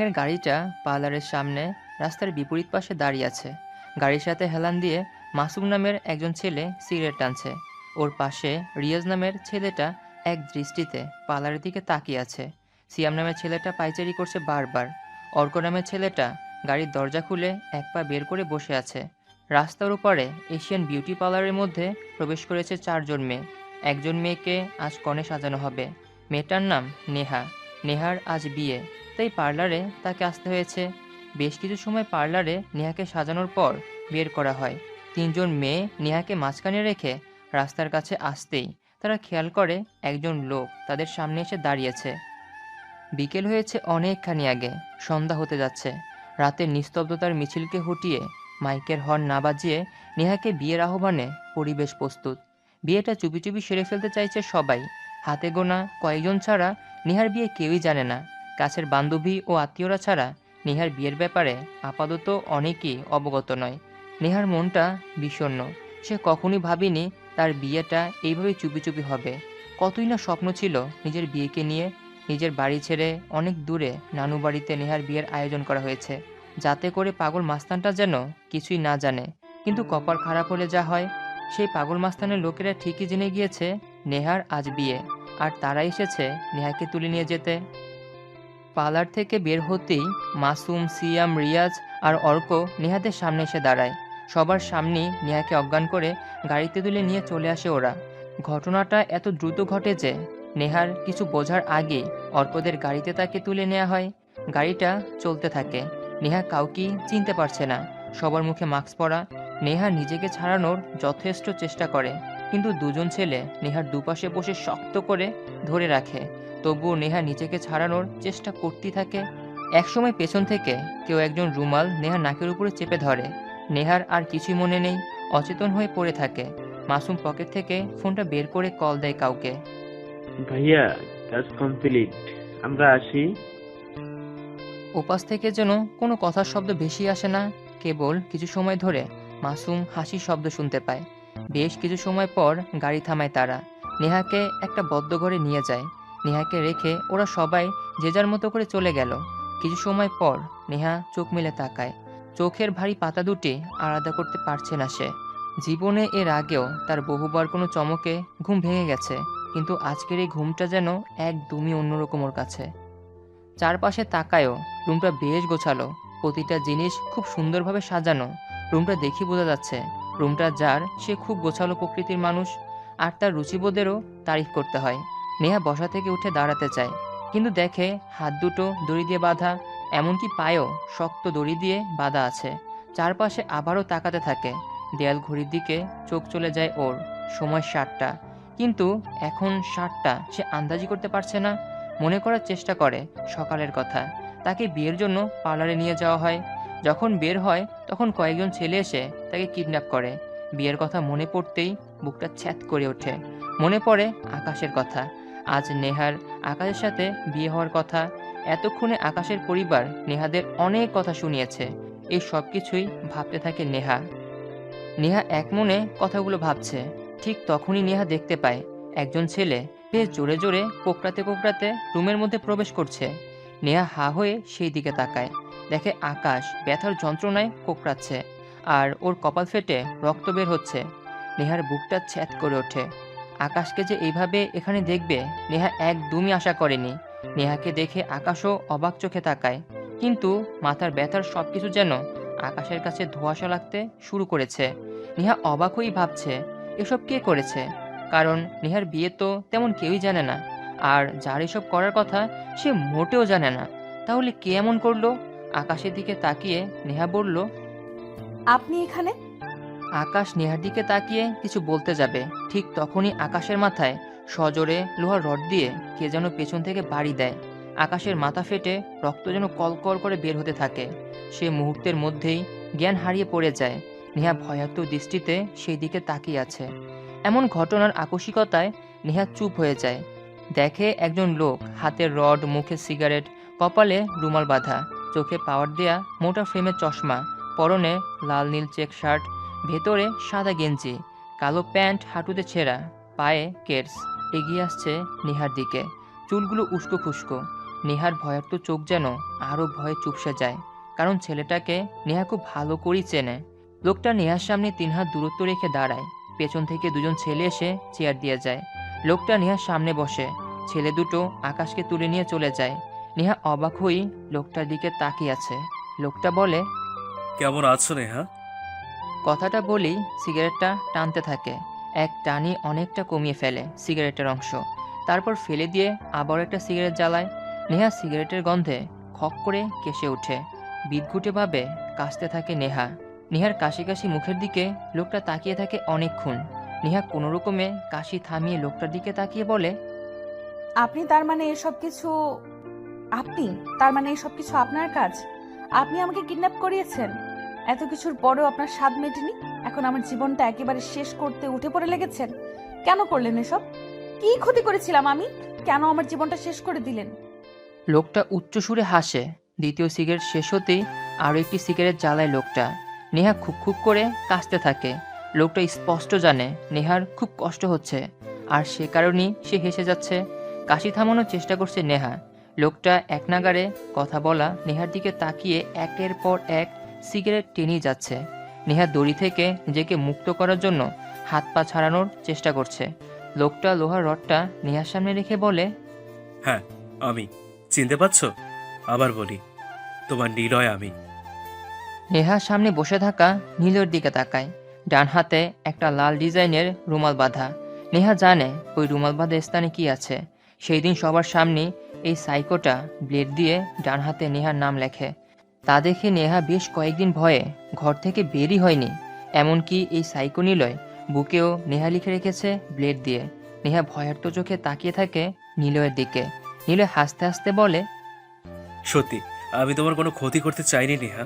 রঙের গাড়িটা পার্লারের সামনে রাস্তার বিপরীত পাশে দাঁড়িয়ে আছে। গাড়ির সাথে হেলান দিয়ে মাসুম নামের একজন ছেলে সিগারেট টানছে। ওর পাশে রিয়াজ নামের ছেলেটা এক দৃষ্টিতে পার্লারের দিকে তাকিয়ে আছে। সিয়াম নামের ছেলেটা পাইচারি করছে বারবার। অর্ক নামের ছেলেটা গাড়ির দরজা খুলে এক পা বের করে বসে আছে। রাস্তার উপরে এশিয়ান বিউটি পার্লারের মধ্যে প্রবেশ করেছে চারজন মেয়ে। একজন মেয়েকে আজ কনে সাজানো হবে। মেয়েটার নাম নেহা। নেহার আজ বিয়ে। তাই পার্লারে তাকে আসতে হয়েছে। বেশ কিছু সময় পার্লারে নেহাকে সাজানোর পর বের করা হয়। তিনজন মেয়ে নেহাকে মাঝখানে রেখে রাস্তার কাছে আসতেই তারা খেয়াল করে একজন লোক তাদের সামনে এসে দাঁড়িয়েছে। বিকেল হয়েছে অনেকখানি আগে, সন্ধ্যা হতে যাচ্ছে। রাতের নিস্তব্ধতার মিছিলকে হটিয়ে মাইকের হর্ন না বাজিয়ে নেহাকে বিয়ের আহ্বানে পরিবেশ প্রস্তুত। বিয়েটা চুপি চুপি সেরে ফেলতে চাইছে সবাই। হাতে গোনা কয়েকজন ছাড়া নেহার বিয়ে কেউই জানে না। কাছের বান্ধবী ও আত্মীয়রা ছাড়া নেহার বিয়ের ব্যাপারে আপাতত অনেকেই অবগত নয়। নেহার মনটা বিষণ্ণ। সে কখনই ভাবিনি তার বিয়েটা এইভাবে চুপি চুপি হবে। কতই না স্বপ্ন ছিল নিজের বিয়েকে নিয়ে নিজের বাড়ি ছেড়ে অনেক দূরে নানু বাড়িতে নেহার বিয়ের আয়োজন করা হয়েছে। যাতে করে পাগল মাস্তানটা যেন কিছুই না জানে। কিন্তু কপাল খারাপ হলে যা হয়, সেই পাগল মাস্তানের লোকেরা ঠিকই জেনে গিয়েছে নেহার আজ বিয়ে। আর তারা এসেছে নেহাকে তুলে নিয়ে যেতে। পার্লার থেকে বের হতেই মাসুম, সিয়াম, রিয়াজ আর অর্ক নেহাদের সামনে এসে দাঁড়ায়। সবার সামনেই নেহাকে অজ্ঞান করে গাড়িতে তুলে নিয়ে চলে আসে ওরা। ঘটনাটা এত দ্রুত ঘটে যে নেহার কিছু বোঝার আগে অর্কদের গাড়িতে তাকে তুলে নেওয়া হয়। গাড়িটা চলতে থাকে। নেহা কাউকেই চিনতে পারছে না। সবার মুখে মাস্ক পরা, নেহা নিজেকে ছাড়ানোর যথেষ্ট চেষ্টা করে। কিন্তু দুজন ছেলে নেহার দুপাশে বসে শক্ত করে ধরে রাখে। তবুও নেহা নিজেকে ছাড়ানোর চেষ্টা করতেই থাকে। একসময় পেছন থেকে কেউ একজন রুমাল নেহার নাকের উপরে চেপে ধরে। নেহার আর কিছুই মনে নেই অচেতন হয়ে পড়ে থাকে। মাসুম পকেট থেকে ফোনটা বের করে কল দেয় কাউকে। ভাইয়া কাজ কমপ্লিট। আমরা আসি। ওপাশ থেকে যেন কোনো কথার শব্দ বেশি আসে না কেবল কিছু সময় ধরে মাসুম হাসির শব্দ শুনতে পায়। বেশ কিছু সময় পর গাড়ি থামায় তারা। নেহাকে একটা বদ্ধ ঘরে নিয়ে যায়। নেহাকে রেখে ওরা সবাই যে যার মতো করে চলে গেল। কিছু সময় পর নেহা চোখ মেলে তাকায়। চোখের ভারী পাতা দুটি আলাদা করতে পারছে না সে। জীবনে এর আগেও তার বহুবার কোনো চমকে ঘুম ভেঙে গেছে, কিন্তু আজকের এই ঘুমটা যেন একদমই অন্যরকম ওর কাছে। চারপাশে তাকায়ও রুমটা বেশ গোছালো। প্রতিটা জিনিস খুব সুন্দরভাবে সাজানো। রুমটা দেখি বোঝা যাচ্ছে, রুমটা যার সে খুব গোছালো প্রকৃতির মানুষ, আর তার রুচিবোধেরও তারিফ করতে হয়। নেহা বসা থেকে উঠে দাঁড়াতে চায়, কিন্তু দেখে হাত দুটো দড়ি দিয়ে বাঁধা, এমনকি পায়েও শক্ত দড়ি দিয়ে বাঁধা আছে। চারপাশে আবারও তাকাতে থাকে, দেয়াল ঘড়ির দিকে চোখ চলে যায় ওর, সময় ষাটটা কিন্তু এখন ষাটটা সে আন্দাজি করতে পারছে না, মনে করার চেষ্টা করে সকালের কথা। তাকে বিয়ের জন্য পার্লারে নিয়ে যাওয়া হয়। যখন বের হয়, তখন কয়েকজন ছেলে এসে তাকে কিডন্যাপ করে। বিয়ের কথা মনে পড়তেই বুকটা ছ্যাত করে ওঠে। মনে পড়ে আকাশের কথা। আজ নেহার আকাশের সাথে বিয়ে হওয়ার কথা। এতক্ষণে আকাশের পরিবার নেহাদের অনেক কথা শুনিয়েছে। এই সব কিছুই ভাবতে থাকে নেহা। নেহা এক মনে কথাগুলো ভাবছে। ঠিক তখনই নেহা দেখতে পায়, একজন ছেলে বেশ জোরে জোরে কোকড়াতে কোকড়াতে রুমের মধ্যে প্রবেশ করছে। নেহা হা হয়ে সেই দিকে তাকায়, দেখে আকাশ ব্যথার যন্ত্রণায় কোকড়াচ্ছে আর ওর কপাল ফেটে রক্ত বের হচ্ছে। নেহার বুকটা ছ্যাত করে ওঠে। আকাশকে যে এইভাবে এখানে দেখবে, নেহা একদমই আশা করেনি। নেহাকে দেখে আকাশও অবাক চোখে তাকায়। কিন্তু মাথার ব্যথার সব কিছু যেন আকাশের কাছে ধোঁয়াশা লাগতে শুরু করেছে। নেহা অবাক হয়েই ভাবছে, এসব কে করেছে? কারণ নেহার বিয়ে তো তেমন কেউই জানে না। আর যার এসব করার কথা সে মোটেও জানে না। তাহলে কে এমন করল? আকাশের দিকে তাকিয়ে নেহা বলল, আপনি এখানে? আকাশ নেহার দিকে তাকিয়ে কিছু বলতে যাবে। ঠিক তখনই আকাশের মাথায় সজোরে লোহার রড দিয়ে কে যেন পেছন থেকে বাড়ি দেয়। আকাশের মাথা ফেটে রক্ত যেন কলকল করে বের হতে থাকে। সে মুহূর্তের মধ্যেই জ্ঞান হারিয়ে পড়ে যায়। নেহা ভয়াত্ম দৃষ্টিতে সেই দিকে তাকিয়ে আছে। এমন ঘটনার আকস্মিকতায় নেহা চুপ হয়ে যায়। দেখে একজন লোক হাতের রড, মুখে সিগারেট, কপালে রুমাল বাঁধা, চোখে পাওয়ার দেয়া মোটা ফ্রেমের চশমা, পরনে লাল নীল চেক শার্ট ভেতরে সাদা গেঞ্জি, কালো প্যান্ট, হাঁটুতে ছেঁড়া, পায়ে কেটস এগিয়ে আসছে নেহার দিকে। চুলগুলো উস্কো খুস্কো। নেহার ভয়ার্ত চোখ যেন আরও ভয়ে চুপসে যায়, কারণ ছেলেটাকে নেহা খুব ভালো করেই চেনে। লোকটা নেহার সামনে তিন হাত দূরত্ব রেখে দাঁড়ায়। পেছন থেকে দুজন ছেলে এসে চেয়ার দিয়ে যায়। লোকটা নেহার সামনে বসে। ছেলে দুটো আকাশকে তুলে নিয়ে চলে যায়। নেহা অবাক হয়েই লোকটার দিকে তাকিয়ে আছে। লোকটা বলে, কেমন আছো নেহা? কথাটা বলেই সিগারেটটা টানতে থাকে। এক টানি অনেকটা কমিয়ে ফেলে সিগারেটের অংশ। তারপর ফেলে দিয়ে আবার একটা সিগারেট জ্বালায়। নেহা সিগারেটের গন্ধে খক করে কেসে ওঠে। বিদঘুটেভাবে কাশতে থাকে নেহা। নেহার কাশি কাশি মুখের দিকে লোকটা তাকিয়ে থাকে অনেকক্ষণ। নেহা কোনো রকমে কাশি থামিয়ে লোকটার দিকে তাকিয়ে বলে, আপনি তার মানে এসব কিছু, আপনি? তার মানে এসব কিছু আপনার কাজ? আপনি আমাকে কিডন্যাপ করিয়েছেন? এত কিছুর পরেও আপনার স্বাদ মেটেনি? এখন আমার জীবনটা একেবারে শেষ করতে উঠে পড়ে লেগেছেন। কেন করলেন এসব? কি ক্ষতি করেছিলাম আমি? কেন আমার জীবনটা শেষ করে দিলেন? লোকটা উচ্চ সুরে হাসে। দ্বিতীয় সিগারেট শেষ হতেই আরও একটি সিগারেট জ্বালায় লোকটা। নেহা খুব খুব করে কাশতে থাকে। লোকটা স্পষ্ট জানে, নেহার খুব কষ্ট হচ্ছে। আর সে কারণেই সে হেসে যাচ্ছে। কাশি থামানোর চেষ্টা করছে নেহা। লোকটা এক নাগারে কথা বলা নেহার দিকে তাকিয়ে একের পর এক সিগারেট টেনেই যাচ্ছে। নেহা দড়ি থেকে নিজেকে মুক্ত করার জন্য হাত পা ছাড়ানোর চেষ্টা করছে। লোকটা লোহার রডটা নেহার সামনে রেখে বলে হ্যাঁ আমি। চিনতে পারছ? আবার বলি তোমার নিলয় আমি। নেহা সামনে বসে থাকা নীলের দিকে তাকায়। ডান হাতে একটা লাল ডিজাইনের রুমাল বাঁধা। নেহা জানে ওই রুমাল বাঁধা স্থানে কি আছে। সেই দিন সবার সামনে এই সাইকোটা ব্লেড দিয়ে ডান হাতে নেহার নাম লেখে। তা দেখে নেহা বেশ কয়েকদিন ভয়ে ঘর থেকে বেরই হয়নি। এমনকি এই সাইকো নিলয় বুকেও নেহা লিখে রেখেছে ব্লেড দিয়ে। নেহা ভয়ার্ত চোখে তাকিয়ে থাকে নিলয়ের দিকে। নিলয় হাসতে হাসতে বলে সত্যি আমি তোমার কোনো ক্ষতি করতে চাইনি নেহা।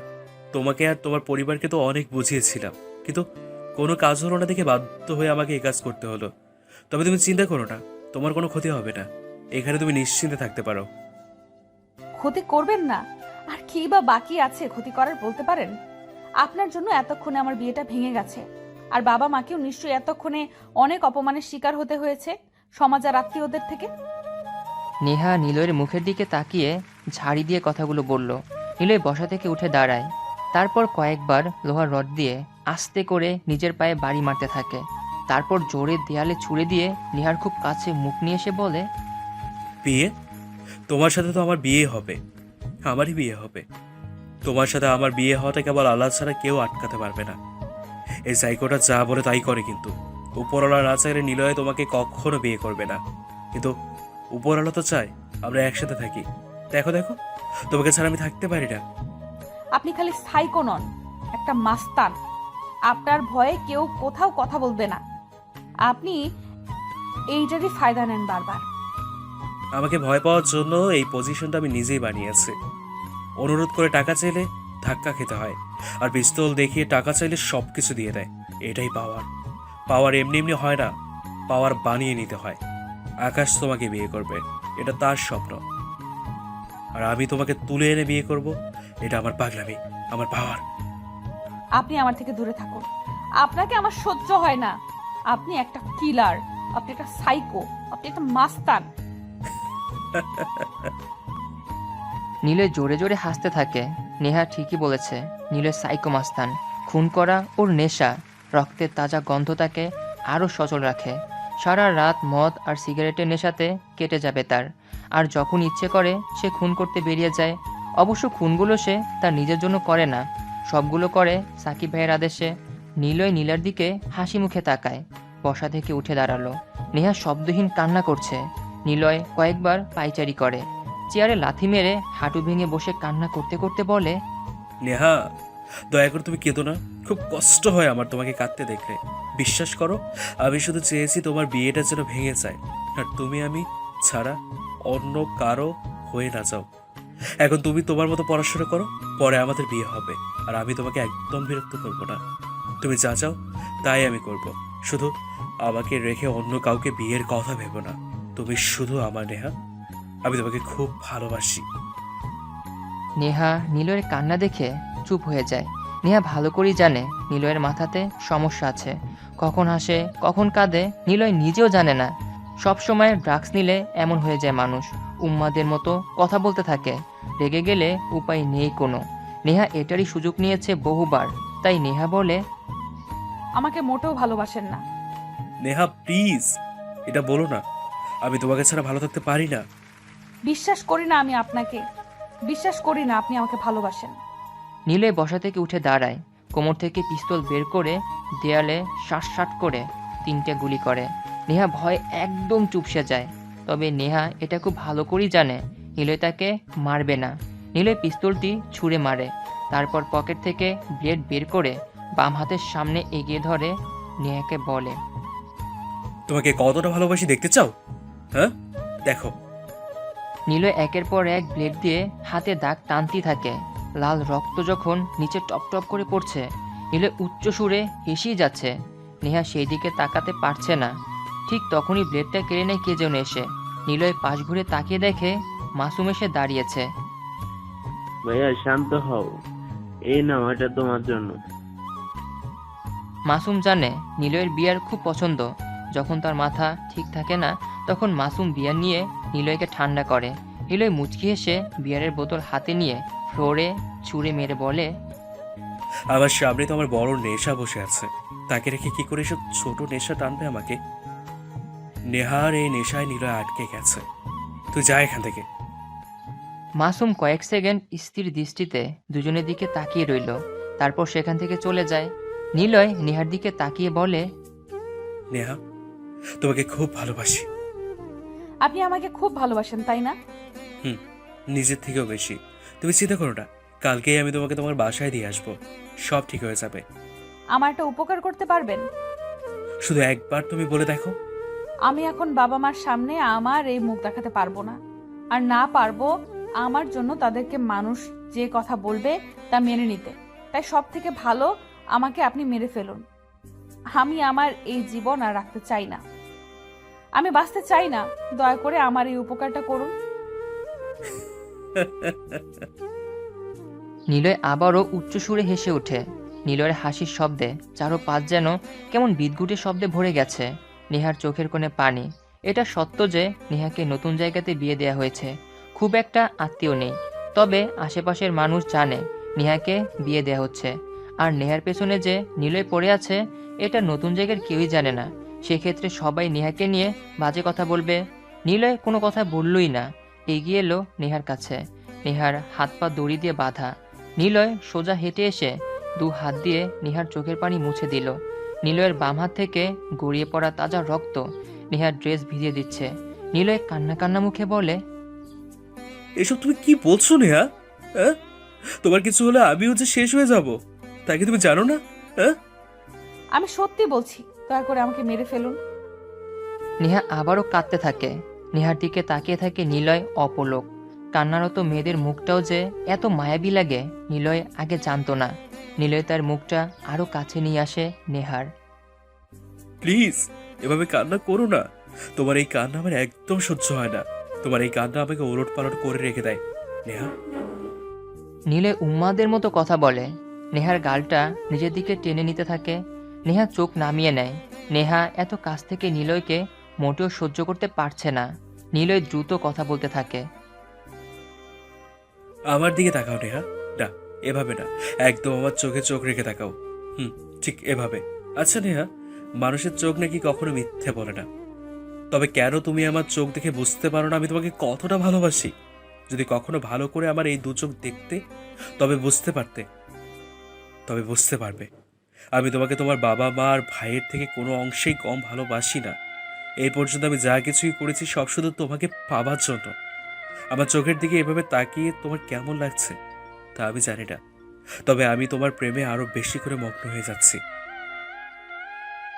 তোমাকে আর তোমার পরিবারকে তো অনেক বুঝিয়েছিলাম। কিন্তু কোনো কাজ হলো না দেখে বাধ্য হয়ে আমাকে এই কাজ করতে হলো। তবে তুমি চিন্তা করো না তোমার কোনো ক্ষতি হবে না। এখানে তুমি নিশ্চিন্তে থাকতে পারো। ক্ষতি করবেন না। কি বা বাকি আছে ক্ষতি করার বলতে পারেন? আপনার জন্য এতক্ষণে আমার বিয়েটা ভেঙে গেছে। আর বাবা মাকেও নিশ্চয়ই এতক্ষণে অনেক অপমানের শিকার হতে হয়েছে সমাজ আর আত্মীয়দের থেকে। নেহা নিলয়ের মুখের দিকে তাকিয়ে ঝাড়ি দিয়ে কথাগুলো বলল। নিলয় বসা থেকে উঠে দাঁড়ায়। তারপর কয়েকবার লোহার রড দিয়ে আস্তে করে নিজের পায়ে বাড়ি মারতে থাকে। তারপর জোরে দেয়ালে ছুড়ে দিয়ে নেহার খুব কাছে মুখ নিয়ে এসে বলে বিয়ে? তোমার সাথে তো আমার বিয়ে হবে। আমারই বিয়ে হবে। তোমার সাথে আমার বিয়ে হওয়াটা কেবল আল্লাহ ছাড়া কেউ আটকাতে পারবে না। এই সাইকোটা যা বলে তাই করে কিন্তু। উপরওয়ালা না চাইলে নিলয়ে তোমাকে কখনো বিয়ে করবে না। কিন্তু উপরওয়ালা তো চায়, আমরা একসাথে থাকি। দেখো দেখো, তোমাকে ছাড়া আমি থাকতে পারি না। আপনি খালি সাইকো নন, একটা মাস্তান। আপনার ভয়ে কেউ কোথাও কথা বলবে না। আপনি এইটারই ফায়দা নেন বারবার। আমাকে ভয় পাওয়ার জন্য এই পজিশনটা আমি নিজেই বানিয়েছি। অনুরোধ করে টাকা চাইলে ধাক্কা খেতে হয়, আর পিস্তল দেখিয়ে টাকা চাইলে সব কিছু দিয়ে দেয়। এটাই পাওয়ার পাওয়ার এমনি এমনি হয় না পাওয়ার বানিয়ে নিতে হয়। আকাশ তোমাকে বিয়ে করবে, এটা তার স্বপ্ন। আর আমি তোমাকে তুলে এনে বিয়ে করব, এটা আমার পাগলামি, আমার পাওয়ার আপনি আমার থেকে দূরে থাকুন। আপনাকে আমার সহ্য হয় না। আপনি একটা কিলার আপনি একটা সাইকো আপনি একটা মাস্তান। নিলয় জোরে জোরে হাসতে থাকে। নেহা ঠিকই বলেছে নিলয় সাইকো মাস্তান। খুন করা ওর নেশা। রক্তের তাজা গন্ধ তাকে আরও সচল রাখে। সারা রাত মদ আর সিগারেটের নেশাতে কেটে যাবে তার। আর যখন ইচ্ছে করে, সে খুন করতে বেরিয়ে যায়। অবশ্য খুনগুলো সে তার নিজের জন্য করে না। সবগুলো করে সাকিব ভাইয়ের আদেশে। নিলয় নীলার দিকে হাসি মুখে তাকায়। বসা থেকে উঠে দাঁড়াল। নেহা শব্দহীন কান্না করছে। নিলয় কয়েকবার পাইচারি করে। চেয়ারে লাথি মেরে হাঁটু ভেঙে বসে কান্না করতে করতে বলে, নেহা, দয়া করে তুমি কেঁদো না। খুব কষ্ট হয় আমার তোমাকে কাঁদতে দেখলে বিশ্বাস করো, আমি শুধু চেয়েছি তোমার বিয়েটা যেন ভেঙে যায়। আর তুমি আমি ছাড়া অন্য কারও হয়ে না যাও। এখন তুমি তোমার মতো পড়াশোনা করো, পরে আমাদের বিয়ে হবে। আর আমি তোমাকে একদম বিরক্ত করব না। তুমি যা চাও, তাই আমি করব। শুধু আমাকে রেখে অন্য কাউকে বিয়ের কথা ভেবো না। তুমি শুধু আমার নেহা। আমি তোমাকে খুব ভালোবাসি। নেহা নিলয়ের কান্না দেখে চুপ হয়ে যায়। নেহা ভালো করেই জানে নিলয়ের মাথাতে সমস্যা আছে। কখন হাসে কখন কাঁদে নিলয় নিজেও জানে না। সব সময় ড্রাগস নিলে এমন হয়ে যায় মানুষ। উম্মাদের মতো কথা বলতে থাকে। রেগে গেলে উপায় নেই কোনো। নেহা এটারই সুযোগ নিয়েছে বহুবার। তাই নেহা বলে আমাকে মোটেও ভালোবাসেন না। নেহা প্লিজ এটা বলো না। আমি তোমাকে ছাড়া ভালো থাকতে পারি না। বিশ্বাস করি না আমি আপনাকে। বিশ্বাস করি না আপনি আমাকে ভালোবাসেন। নীলয় বসা থেকে উঠে দাঁড়ায়। কোমর থেকে পিস্তল বের করে দেয়ালে শাট শাট করে তিনটে গুলি করে। নেহা ভয় একদম চুপসে যায়। তবে নেহা এটা খুব ভালো করেই জানে নীলয় তাকে মারবে না। নীলয় পিস্তলটি ছুঁড়ে মারে। তারপর পকেট থেকে ব্লেড বের করে বাম হাতের সামনে এগিয়ে ধরে নেহাকে বলে তোমাকে কতটা ভালোবাসি দেখতে চাও? হ্যাঁ? দেখো। নীলয় একের পর এক ব্লেড দিয়ে হাতে দাগ টানতেই থাকে। লাল রক্ত যখন নিচে টপ টপ করে পড়ছে নীলয় উচ্চ সুরে হেসেই যাচ্ছে। নেহা সেই দিকে তাকাতে পারছে না। ঠিক তখনই ব্লেডটা কেড়ে নেয় কে যেন এসে। নীলয় পাশ ঘুরে তাকিয়ে দেখে মাসুম এসে দাঁড়িয়েছে। ভাইয়া শান্ত হও। এই নাও এটা তোমার জন্য। মাসুম জানে নিলয়ের বিয়ার খুব পছন্দ। যখন তার মাথা ঠিক থাকে না তখন মাসুম বিয়ার নিয়ে নিলয়কে ঠান্ডা করে। নিলয় মুচকি এসে বিয়ারের বোতল হাতে নিয়ে ফ্লোরে ছুঁড়ে মেরে বলে আমার সামনে তো আমার বড় নেশা বসে আছে। তাকে রেখে কি করে সব ছোট নেশা টানবে আমাকে? নেহার এই নেশায় নিলয় আটকে গেছে। তুই যা এখান থেকে। মাসুম কয়েক সেকেন্ড স্থির দৃষ্টিতে দুজনের দিকে তাকিয়ে রইল। তারপর সেখান থেকে চলে যায়। নিলয় নেহার দিকে তাকিয়ে বলে নেহা তোমাকে খুব ভালোবাসি। আপনি আমাকে খুব ভালোবাসেন তাই না? হুম নিজের থেকেও বেশি। তুমি চিন্তা করো না কালকেই আমি তোমাকে তোমার বাসায় দিয়ে আসব। সব ঠিক হয়ে যাবে। আমার একটা উপকার করতে পারবেন? শুধু একবার তুমি বলে দেখো। আমি এখন বাবা মার সামনে আমার এই মুখ দেখাতে পারব না। আর না পারব আমার জন্য তাদেরকে মানুষ যে কথা বলবে তা মেনে নিতে। তাই সব থেকে ভালো আমাকে আপনি মেরে ফেলুন। আমি আমার এই জীবন আর রাখতে চাই না। আমি বাঁচতে চাই না। দয়া করে আমার এই উপকারটা করুন। নিলয় আবারও উচ্চ সুরে হেসে ওঠে। নিলয়ের হাসির শব্দে চারো পাঁচ যেন কেমন বিদগুটে শব্দে ভরে গেছে। নেহার চোখের কোণে পানি। এটা সত্য যে নেহাকে নতুন জায়গাতে বিয়ে দেওয়া হয়েছে। খুব একটা আত্মীয় নেই। তবে আশেপাশের মানুষ জানে নেহাকে বিয়ে দেওয়া হচ্ছে। আর নেহার পেছনে যে নিলয় পড়ে আছে, এটা নতুন জায়গার কেউই জানে না। সেক্ষেত্রে সবাই নেহাকে নিয়ে বাজে কথা বলবে। নিলয় কোনো কথা বললই না। এগিয়ে এলো নেহার কাছে। নেহার হাত পা দড়ি দিয়ে বাঁধা। নিলয় সোজা হেঁটে এসে দু হাত দিয়ে নেহার চোখের পানি মুছে দিল। নিলয়ের বাম হাত থেকে গড়িয়ে পড়া তাজা রক্ত নেহার ড্রেস ভিজিয়ে দিচ্ছে। নিলয় কান্না কান্না মুখে বলে এসব তুমি কি বলছো নেহা? হ্যাঁ তোমার কিছু হলে আমিও যে শেষ হয়ে যাব। তাই কি তুমি জানো না? হ্যাঁ আমি সত্যি বলছি দয়া করে আমাকে মেরে ফেলুন। নেহা আবারও কাঁদতে থাকে। নেহার দিকে তাকিয়ে থাকে নিলয় অপলোক। কান্নারত মেয়েদের মুখটাও যে এত মায়াবী লাগে নিলয় আগে জানতো না। নিলয় তার মুখটা আরও কাছে নিয়ে আসে নেহার। প্লিজ এভাবে কান্না করো না। তোমার এই কান্না আমার একদম সহ্য হয় না। তোমার এই কান্না আমাকে ওলট পালট করে রেখে দেয়। নেহা? নীলে উম্মাদের মতো কথা বলে। নেহার গালটা নিজের দিকে টেনে নিতে থাকে। নেহা চোখ নামিয়ে নেয়। নেহা এত কাছ থেকে নিলয়কে মোটেও সহ্য করতে পারছে না। নিলয় দ্রুত কথা বলতে থাকে। আমার দিকে তাকাও, নেহা। না, এভাবে না। একদম আমার চোখে চোখ রেখে তাকাও। হুম, ঠিক এভাবে। আচ্ছা নেহা, মানুষের চোখ নাকি কখনো মিথ্যে বলে না। তবে কেন তুমি আমার চোখ দেখে বুঝতে পারো না আমি তোমাকে কতটা ভালোবাসি? যদি কখনো ভালো করে আমার এই দু চোখ দেখতে, তবে বুঝতে পারতে, তবে বুঝতে পারবে। আমি তোমাকে তোমার বাবা, মা আর ভাইয়ের থেকে কোনো অংশেই কম ভালোবাসি না। এই পর্যন্ত আমি যা কিছুই করেছি, সব শুধু তোমাকে পাবার জন্য। আমার চোখের দিকে এভাবে তাকিয়ে তোমার কেমন লাগছে, তা আমি জানি না। তবে আমি তোমার প্রেমে আরও বেশি করে মগ্ন হয়ে যাচ্ছি।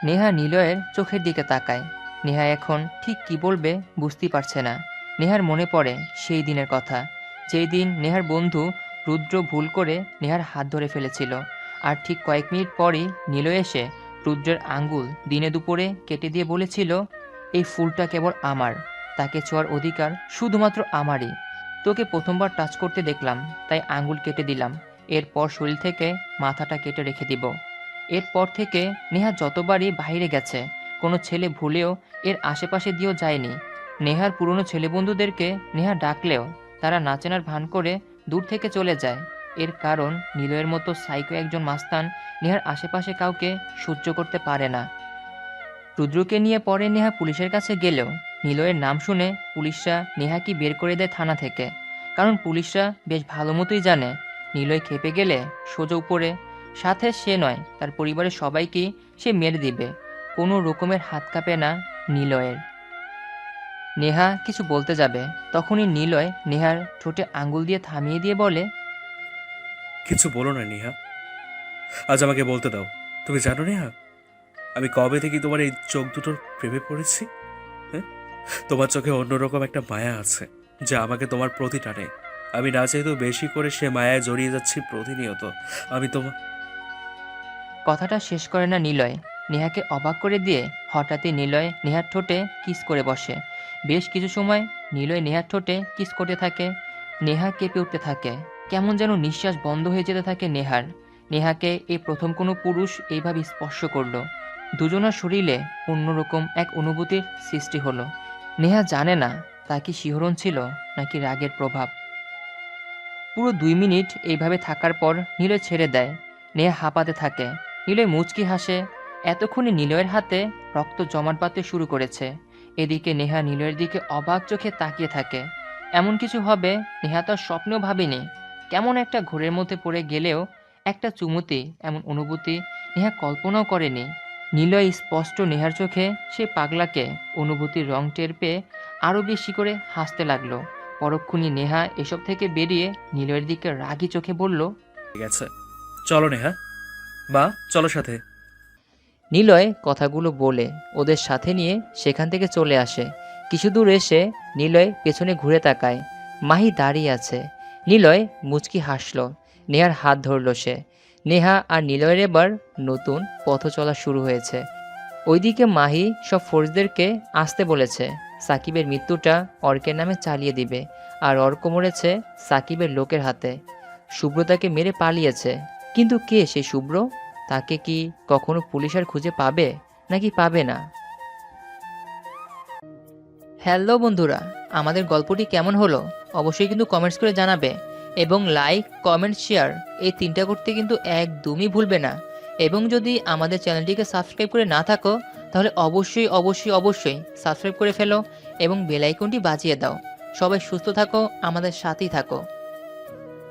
নেহা নিলয়ের চোখের দিকে তাকায়। নেহা এখন ঠিক কি বলবে বুঝতেই পারছে না। নেহার মনে পড়ে সেই দিনের কথা। যেই দিন নেহার বন্ধু রুদ্র ভুল করে নেহার হাত ধরে ফেলেছিল। আর ঠিক কয়েক মিনিট পরই নিলয় এসে রুদ্রের আঙ্গুল দিনে দুপুরে কেটে দিয়ে বলেছিল, এই ফুলটা কেবল আমার। তাকে ছোঁয়ার অধিকার শুধুমাত্র আমারই। তোকে প্রথমবার টাচ করতে দেখলাম, তাই আঙ্গুল কেটে দিলাম। এরপর শরীর থেকে মাথাটা কেটে রেখে দিব। এরপর থেকে নেহা যতবারই বাইরে গেছে, কোনো ছেলে ভুলেও এর আশেপাশে দিয়েও যায়নি। নেহার পুরনো ছেলে বন্ধুদেরকে নেহা ডাকলেও তারা নাচেনার ভান করে দূর থেকে চলে যায়। এর কারণ নিলয়ের মতো সাইকো একজন মাস্তান নেহার আশেপাশে কাউকে সহ্য করতে পারে না। রুদ্রকে নিয়ে পরে নেহা পুলিশের কাছে গেলেও নিলয়ের নাম শুনে পুলিশরা নেহাকে বের করে দেয় থানা থেকে। কারণ পুলিশরা বেশ ভালো মতোই জানে, নিলয় খেপে গেলে সোজা উপরে, সাথে সে নয়, তার পরিবারের সবাইকেই সে মেরে দিবে। কোনো রকমের হাত কাঁপে না নিলয়ের। নেহা কিছু বলতে যাবে, তখনই নিলয় নেহার ঠোঁটে আঙ্গুল দিয়ে থামিয়ে দিয়ে বলে কিছু বলো না, নেহা। আজ আমাকে বলতে দাও। তুমি জানো, নেহা, আমি কবে থেকে তোমার এই চোখ দুটোর প্রেমে পড়েছি? হ্যাঁ? তোমার চোখে অন্যরকম একটা মায়া আছে, যা আমাকে তোমার প্রতি টানে আমি না চাইতেও বেশি করে সে মায়ায় জড়িয়ে যাচ্ছি প্রতিনিয়ত। আমি তোমার কথাটা শেষ করে না নিলয়। নেহাকে অবাক করে দিয়ে হঠাৎই নিলয় নেহার ঠোঁটে কিস করে বসে। বেশ কিছু সময় নিলয় নেহার ঠোঁটে কিস করতে থাকে, নেহা কেঁপে উঠতে থাকে। কেমন যেন নিঃশ্বাস বন্ধ হয়ে যেতে থাকে নেহার। নেহাকে এই প্রথম কোনো পুরুষ এইভাবে স্পর্শ করল। দুজনার শরীরে অন্যরকম এক অনুভূতির সৃষ্টি হলো। নেহা জানে না তা কি শিহরণ ছিল নাকি রাগের প্রভাব। পুরো দুই মিনিট এইভাবে থাকার পর নীলয় ছেড়ে দেয়। নেহা হাঁপাতে থাকে। নীলয় মুচকি হাসে। এতক্ষণে নিলয়ের হাতে রক্ত জমাট বাঁধতে শুরু করেছে। এদিকে নেহা নিলয়ের দিকে অবাক চোখে তাকিয়ে থাকে। এমন কিছু হবে, নেহা তার স্বপ্নেও ভাবেনি। কেমন একটা ঘোরের মধ্যে পড়ে গেলেও একটা চুমুতি এমন অনুভূতি নেহা কল্পনাও করেনি। নিলয় স্পষ্ট নেহার চোখে সে পাগলাকে অনুভূতির রং টের পেয়ে আরও বেশি করে হাসতে লাগল। পরক্ষণই নেহা এসব থেকে বেরিয়ে নিলয়ের দিকে রাগী চোখে বলল ঠিক আছে। চলো নেহা। বা চলো সাথে। নিলয় কথাগুলো বলে ওদের সাথে নিয়ে সেখান থেকে চলে আসে। কিছু দূর এসে নিলয় পেছনে ঘুরে তাকায়। মাহি দাঁড়িয়ে আছে। নিলয় মুচকি হাসল। নেহার হাত ধরল সে। নেহা আর নিলয়ের এবার নতুন পথ চলা শুরু হয়েছে। ওইদিকে মাহি সব ফোর্সদেরকে আসতে বলেছে, সাকিবের মৃত্যুটা অর্কের নামে চালিয়ে দিবে আর অর্ক মরেছে সাকিবের লোকের হাতে। শুভ্রতাকে মেরে পালিয়েছে। কিন্তু কে সে শুভ্র তাকে কি কখনো পুলিশ আর খুঁজে পাবে, নাকি পাবে না? হ্যালো বন্ধুরা, আমাদের গল্পটি কেমন হলো? অবশ্যই কিন্তু কমেন্টস করে জানাবে। এবং লাইক কমেন্ট শেয়ার এই তিনটা করতে কিন্তু একদমই ভুলবে না। এবং যদি আমাদের চ্যানেলটিকে সাবস্ক্রাইব করে না থাকো, তাহলে অবশ্যই অবশ্যই অবশ্যই সাবস্ক্রাইব করে ফেলো এবং বেলাইকনটি বাজিয়ে দাও। সবাই সুস্থ থাকো, আমাদের সাথেই থাকো।